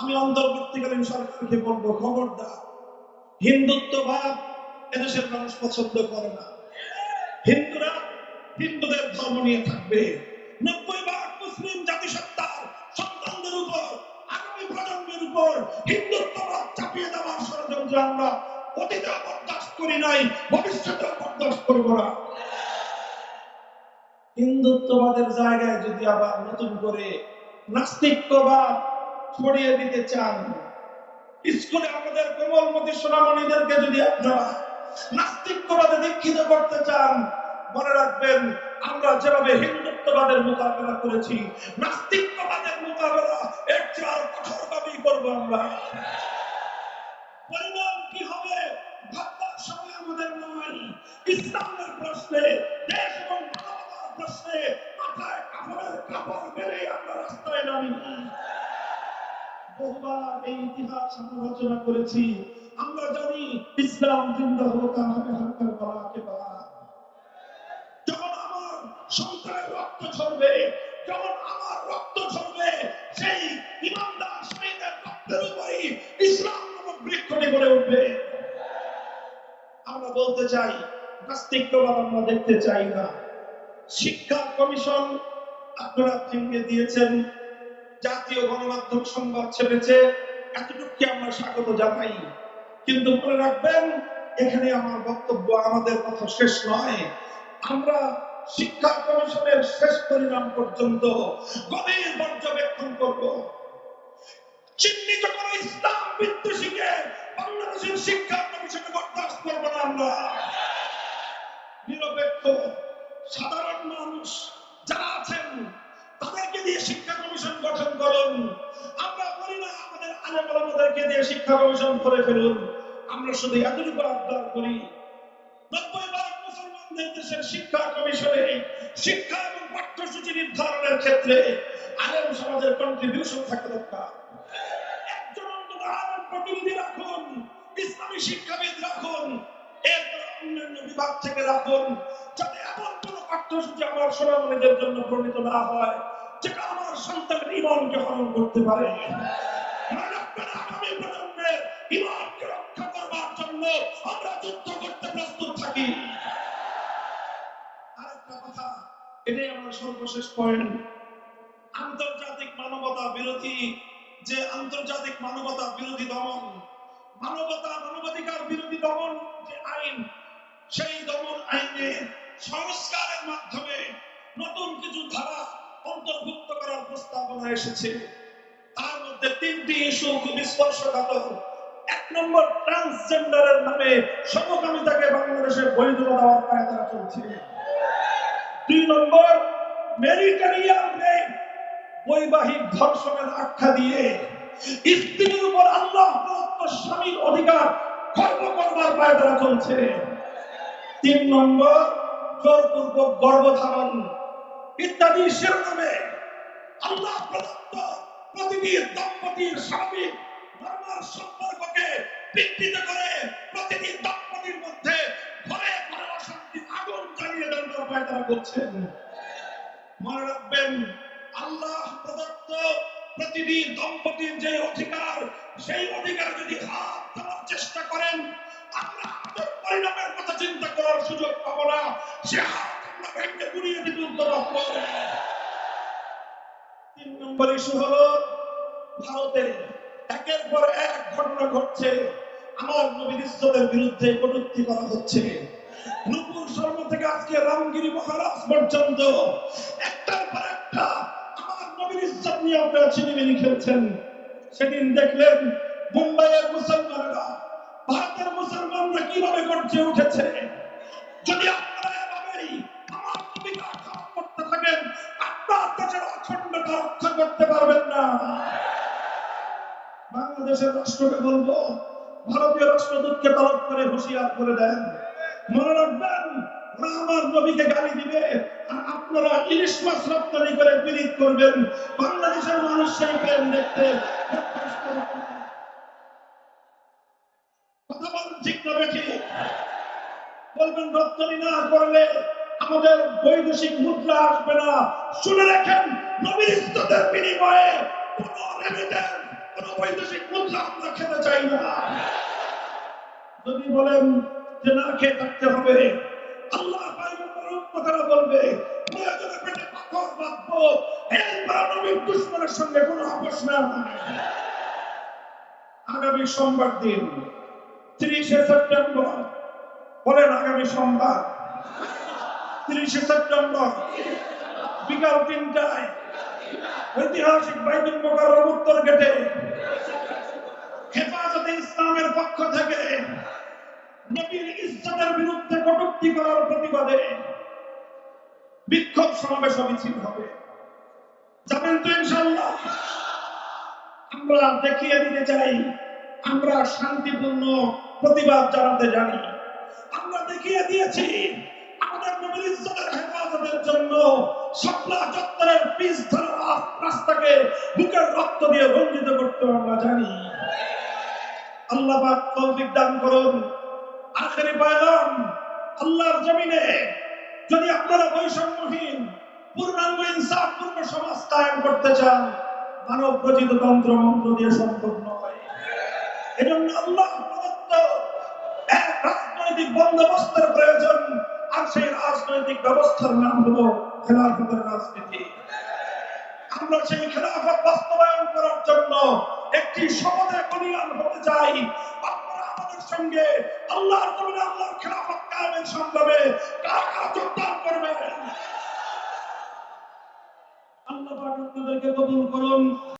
আমি অন্তর্বর্তীকালীন সরকারকে বলব, খবরদার। হিন্দুত্ববাদ এদেশের মানুষ পছন্দ করে না। হিন্দুরা হিন্দুদের ধর্ম নিয়ে থাকবে। নব্বই ভাগ মুসলিম জাতিসত্তার সন্তানদের উপর, আগামী প্রজন্মের উপর হিন্দুত্ববাদ চাপিয়ে দেওয়ার ষড়যন্ত্র আমরা অতীতে বরদাস্ত করি নাই ভবিষ্যতে বরদাস্ত করব না। হিন্দুত্ববাদের জায়গায় যদি আবার নতুন করে নাস্তিক্যবাদ ছড়িয়ে দিতে চান। স্কুলে আমাদের কোমলমতি সোনামণিদেরকে যদি আপনারা নাস্তিক্যবাদে দীক্ষিত করতে চান, মনে রাখবেন, আমরা যেভাবে হিন্দুত্ববাদের মোকাবেলা করেছি নাস্তিক্যবাদের মোকাবেলা এর চেয়ে আরও কঠোরভাবেই করব আমরা। পরিণাম কি হবে? ভাববার সময় আমাদের নয়। ইসলামের প্রশ্নে, দেশ এবং মানবতার প্রশ্নে মাথায় কাপড়ের কাপড় মেরে আমরা রাস্তায় নামি। বহুবার এই ইতিহাস আমরা রচনা করেছি। আমরা জানি ইসলাম জিন্দা হোক আর হবে হাক্কার বলা। কে যখন আমার সন্তানের রক্ত ঝরবে, যখন আমার রক্ত ঝরবে, সেই ইমানদার শহীদের রক্তের উপরই ইসলাম নামক বৃক্ষটি গড়ে উঠবে। আমরা বলতে চাই নাস্তিক্যবাদ আমরা দেখতে চাই না। শিক্ষা কমিশন আপনারা ভেঙে দিয়েছেন। জাতীয় গণমাধ্যম সংবাদ ছেড়েছে এতটুকু আমরা স্বাগত জানাই? কিন্তু মনে রাখবেন, এখানে আমার বক্তব্য আমাদের কথা শেষ নয়। আমরা শিক্ষা কমিশনের শেষ পরিণাম পর্যন্ত গভীর পর্যবেক্ষণ করব। চিহ্নিত করে ইসলাম বিদ্বেষীকে বাংলাদেশের শিক্ষা কমিশনে বরদাস্ত করব না আমরা। নিরপেক্ষ, সাধারণ আমাদের দিয়ে শিক্ষা কমিশন করে ফেলুন। আমরা শুধু এতটুকু আবদার করি, নব্বই ভাগ মুসলমানদের দেশের শিক্ষা কমিশনে, শিক্ষা এবং পাঠ্যসূচি নির্ধারণের ক্ষেত্রে আলেম সমাজের কন্ট্রিবিউশন থাকা দরকার। একজন অন্তত আলেম প্রতিনিধি রাখুন, ইসলামী শিক্ষাবিদ রাখুন, এরপর অন্যান্য বিভাগ থেকে রাখুন, যাতে এমন কোন পাঠ্যসূচি আমার সোনামণিদের জন্য প্রণীত না হয়, যেটা আমার সন্তানের ইমানকে হরণ করতে পারে। প্রজন্মের ইমানকে রক্ষা করবার জন্য আমরা যুদ্ধ করতে প্রস্তুত থাকি আরেকটা কথা এটাই আমার সর্বশেষ পয়েন্ট আন্তর্জাতিক মানবতা বিরোধী, যে আন্তর্জাতিক মানবতা বিরোধী দমন, মানবতা মানবাধিকার বিরোধী দমন যে আইন, সেই দমন আইনে সংস্কারের মাধ্যমে নতুন কিছু ধারা অন্তর্ভুক্ত করার প্রস্তাবনা এসেছে। মধ্যে তিনটি ইস্যু খুব স্পর্শকাতর এক নম্বর ট্রান্সজেন্ডারের নামে সমকামিতাকে বাংলাদেশে বৈধতা দেওয়ার পায়তারা চলছে। দুই নম্বর বৈবাহিক ধর্ষণের আখ্যা দিয়ে স্ত্রীর উপর আল্লাহ প্রদত্ত স্বামীর অধিকার খর্ব করবার চলছে। তিন নম্বর, জোরপূর্বক গর্ভধারণ ইত্যাদি শিরোনামে আল্লাহ প্রদত্ত প্রতিটি দম্পতির স্বাভাবিক নর্মাল সম্পর্ককে বিকৃত করে প্রতিটি দম্পতির মধ্যে ঘরে ঘরে অশান্তি আগুন জ্বালিয়ে দেওয়ার উপায় তারা করছেন। মনে রাখবেন, আল্লাহ প্রদত্ত প্রতিটি দম্পতির যে অধিকার, সেই অধিকার যদি হাত দেওয়ার চেষ্টা করেন, আমরা আমাদের পরিণামের কথা চিন্তা করার সুযোগ পাবো না। সে হাত আমরা ভেঙে গুড়িয়ে দিতে উত্তর নম্বর ইস্যু হলো ভারতে। একের পর এক ঘটনা ঘটছে। আমার নবীর ইজ্জতের বিরুদ্ধে কটূক্তি করা হচ্ছে। নুপুর শর্মা থেকে আজকে রামগিরি মহারাজ পর্যন্ত একটার পর একটা আমার নবীর ইজ্জত নিয়ে আপনারা ছিনিমিনি খেলছেন। সেদিন দেখলেন মুম্বাইয়ের মুসলমানরা, ভারতের মুসলমানরা কীভাবে গর্জে উঠেছে। যদি আপনারা রক্ষা করতে পারবেন না। বাংলাদেশের রাষ্ট্রকে বলব, ভারতীয় রাষ্ট্রদূতকে তলব করে হুঁশিয়ার করে দেন। মনে রাখবেন আমার নবীকে গালি দিবে, আর আপনারা ইলিশ মাছ রপ্তানি করে করবেন। বাংলাদেশের মানুষ সেই প্রেম দেখতে। কথা ঠিক না বেঠিক বলবেন, রপ্তানি না করলে আমাদের বৈদেশিক মুদ্রা আসবে না। শুনে রাখেন নবীর বিনিময়ে কোন রেমিটেন্স কোন বৈদেশিক মুদ্রা আমরা খেতে চাই না। যদি বলেন যে না খেয়ে থাকতে হবে, আল্লাহ কথাটা বলবে আগামী সোমবার তিরিশে সেপ্টেম্বর, বলেন আগামী সোমবার, তিরিশে সেপ্টেম্বর, বিকাল তিনটায় ঐতিহাসিক বাইতুল মোকাররম উত্তর গেটে হেফাজতে ইসলামের পক্ষ থেকে নবীর ইজ্জতের বিরুদ্ধে কটূক্তি করার প্রতিবাদে বিক্ষোভ সমাবেশ মিছিল হবে। যাবেন তো ইনশাল্লাহ আমরা দেখিয়ে দিতে চাই, আমরা শান্তিপূর্ণ প্রতিবাদ জানাতে জানি। আমরা দেখিয়ে দিয়েছি, আমাদের নবীর ইজ্জতের হেফাজতের জন্য চত্বরের পিস ধরা রাস্তাকে বুকের রক্ত দিয়ে রঞ্জিত করতে আমরা জানি। আল্লাহ তৌফিক দান করুন। আখেরি পয়গাম আল্লাহর জমিনে যদি আপনারা বৈষম্যহীন, পূর্ণাঙ্গ ইনসাফ, পূর্ণ সমাজ কায়েম করতে চান, মানব রচিত তন্ত্র মন্ত্র দিয়ে সম্ভব নয় এজন্য আল্লাহ প্রদত্ত এক রাজনৈতিক বন্দোবস্তের প্রয়োজন। আর সেই রাজনৈতিক ব্যবস্থার নাম হলো খেলাফতের রাজনীতি। আমরা সেই খেলাফত বাস্তবায়ন করার জন্য একটি শপথে বলিয়ান হতে চাই। আপনারা করবেন? আল্লাহ কবুল করুন।